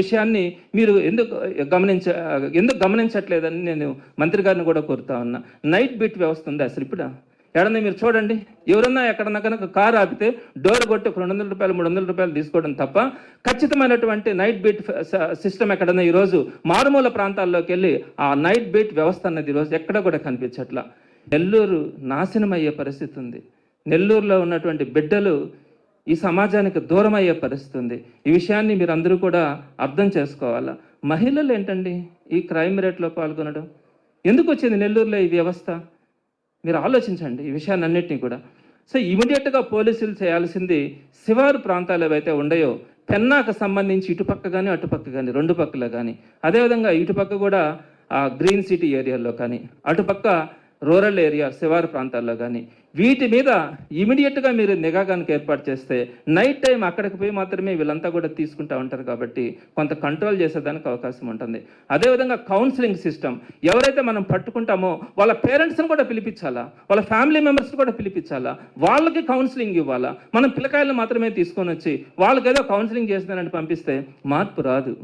విషయాన్ని మీరు ఎందుకు గమనించ ఎందుకు గమనించట్లేదని నేను మంత్రి గారిని కూడా కోరుతా ఉన్నా. నైట్ బిట్ వ్యవస్థ ఉంది అసలు ఇప్పుడు? ఎడన్నా మీరు చూడండి. ఎవరన్నా ఎక్కడన్నా కనుక కారు ఆపితే డోర్ కొట్టి ఒక రెండు వందల రూపాయలు మూడు వందల రూపాయలు తీసుకోవడం తప్ప ఖచ్చితమైనటువంటి నైట్ బీట్ సిస్టమ్ ఎక్కడన్నా ఈరోజు మారుమూల ప్రాంతాల్లోకి వెళ్ళి ఆ నైట్ బీట్ వ్యవస్థ అన్నది ఈరోజు ఎక్కడ కూడా కనిపించట్లా. నెల్లూరు నాశనం అయ్యే పరిస్థితి ఉంది. నెల్లూరులో ఉన్నటువంటి బిడ్డలు ఈ సమాజానికి దూరం అయ్యే పరిస్థితి ఉంది ఈ విషయాన్ని మీరు అందరూ కూడా అర్థం చేసుకోవాలా? మహిళలు ఏంటండి ఈ క్రైమ్ రేట్లో పాల్గొనడం? ఎందుకు వచ్చింది నెల్లూరులో ఈ వ్యవస్థ? మీరు ఆలోచించండి ఈ విషయాన్ని అన్నింటినీ కూడా. సో ఇమీడియట్గా పోలీసులు చేయాల్సింది శివారు ప్రాంతాలు ఏవైతే ఉండయో పెన్నాకు సంబంధించి ఇటుపక్క కానీ అటుపక్క కానీ రెండు పక్కల కానీ అదేవిధంగా ఇటుపక్క కూడా ఆ గ్రీన్ సిటీ ఏరియాలో కానీ అటుపక్క రూరల్ ఏరియా శివారు ప్రాంతాల్లో కానీ వీటి మీద ఇమీడియట్గా మీరు నిఘా కనుక ఏర్పాటు చేస్తే నైట్ టైం అక్కడికి పోయి మాత్రమే వీళ్ళంతా కూడా తీసుకుంటా ఉంటారు కాబట్టి కొంత కంట్రోల్ చేసేదానికి అవకాశం ఉంటుంది. అదేవిధంగా కౌన్సిలింగ్ సిస్టమ్ ఎవరైతే మనం పట్టుకుంటామో వాళ్ళ పేరెంట్స్ని కూడా పిలిపించాలా? వాళ్ళ ఫ్యామిలీ మెంబర్స్ని కూడా పిలిపించాలా? వాళ్ళకి కౌన్సిలింగ్ ఇవ్వాలా? మనం పిల్లకాయలు మాత్రమే తీసుకొని వచ్చి వాళ్ళకి ఏదో కౌన్సిలింగ్ చేస్తానని పంపిస్తే మార్పు రాదు.